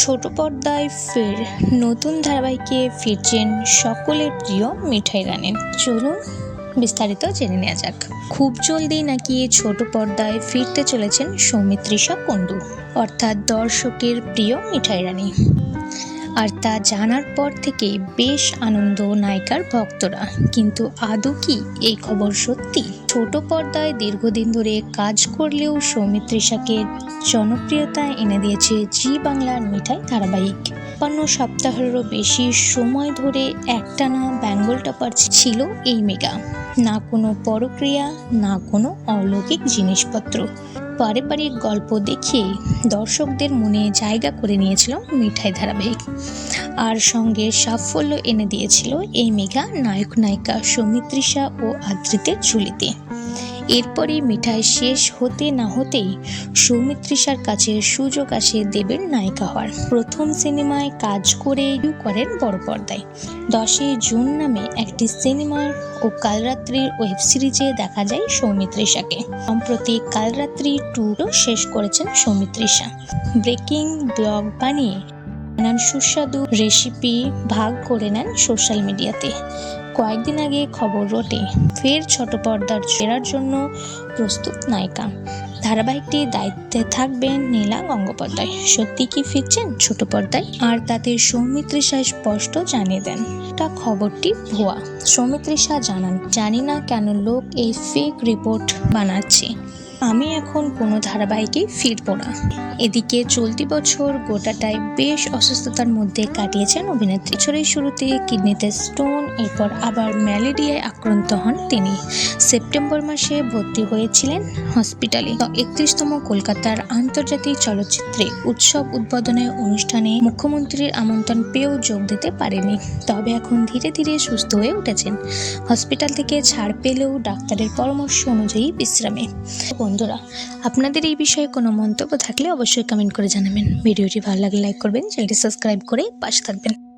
ছোট পর্দায় ফের নতুন ধারাবাহিকে ফিরছেন সকলের প্রিয় মিঠাই রানী চলুন বিস্তারিত জেনে নেওয়া যাক। খুব জলদি নাকি ছোট পর্দায় ফিরতে চলেছেন সৌমিত্রিষা কুণ্ডু অর্থাৎ দর্শকের প্রিয় মিঠাই রানী। আর তা জানার পর থেকে বেশ আনন্দ নায়িকার ভক্তরা। কিন্তু আদৌ কি এই খবর সত্যি? ছোট পর্দায় দীর্ঘদিন ধরে কাজ করলেও সৌমিত্রিষাকে জনপ্রিয়তা এনে দিয়েছে জি বাংলার মিঠাই ধারাবাহিক। পান্ন সপ্তাহেরও বেশি সময় ধরে একটানা বেঙ্গল টপার ছিল এই মেগা। না কোনো পরক্রিয়া, না কোনো অলৌকিক জিনিসপত্র। পারিবারিক গল্প দেখিয়ে দর্শকদের মনে জায়গা করে নিয়েছিল মিঠাই ধারাবাহিক। আর সঙ্গে সাফল্য এনে দিয়েছিল এই মেঘা নায়ক নায়িকা সৌমিত্রিষা ও আদৃতের ঝুলিতে। এরপরে মিঠাই শেষ হতে না হতেই সৌমিত্রিষার কাছে সুযোগ আসে দেবের নায়িকা হওয়ার। প্রথম সিনেমায় কাজ করে debut করেন বড় পর্দায় দশই জুন নামে একটি সিনেমার ও কালরাত্রির ওয়েব সিরিজে দেখা যায় সৌমিত্রিষাকে। সম্প্রতি কালরাত্রি টুরও শেষ করেছেন সৌমিত্রিষা। ব্রেকিং ব্লগ বানিয়ে নানান সুস্বাদু রেসিপি ভাগ করে নেন সোশ্যাল মিডিয়াতে কয়েকদিন আগে খবর রটে ফের ছোট পর্দার ফেরার জন্য প্রস্তুত নায়িকা। ধারাবাহিকটি দায়িত্বে থাকবেন নীলা গঙ্গোপাধ্যায়। সত্যি কি ফিরছেন ছোট পর্দায়? আর তাতে সৌমিত্রিষা স্পষ্ট জানিয়ে দেন তা খবরটি ভুয়া। সৌমিত্রিষা জানান, জানি না কেন লোক এই ফেক রিপোর্ট বানাচ্ছে। আমি এখন কোনো ধারাবাহিকেই ফিরব না। এদিকে চলতি বছর গোটাটাই বেশ অসুস্থতার মধ্যে কাটিয়েছেন অভিনেত্রী। বছরের শুরুতে কিডনিতে স্টোন এরপর আবার ম্যালেরিয়ায় আক্রান্ত হন তিনি। সেপ্টেম্বর মাসে ভর্তি হয়েছিলেন হসপিটালে। একত্রিশতম কলকাতার আন্তর্জাতিক চলচ্চিত্রে উৎসব উদ্বোধনের অনুষ্ঠানে মুখ্যমন্ত্রীর আমন্ত্রণ পেয়েও যোগ দিতে পারেনি। তবে এখন ধীরে ধীরে সুস্থ হয়ে উঠেছেন। হসপিটাল থেকে ছাড় পেলেও ডাক্তারের পরামর্শ অনুযায়ী বিশ্রামে। বন্ধুরা, আপনাদের এই বিষয়ে কোনো মন্তব্য থাকলে অবশ্যই কমেন্ট করে জানাবেন। ভিডিওটি ভালো লাগলে লাইক করবেন, চ্যানেলটি সাবস্ক্রাইব করে পাশে থাকবেন।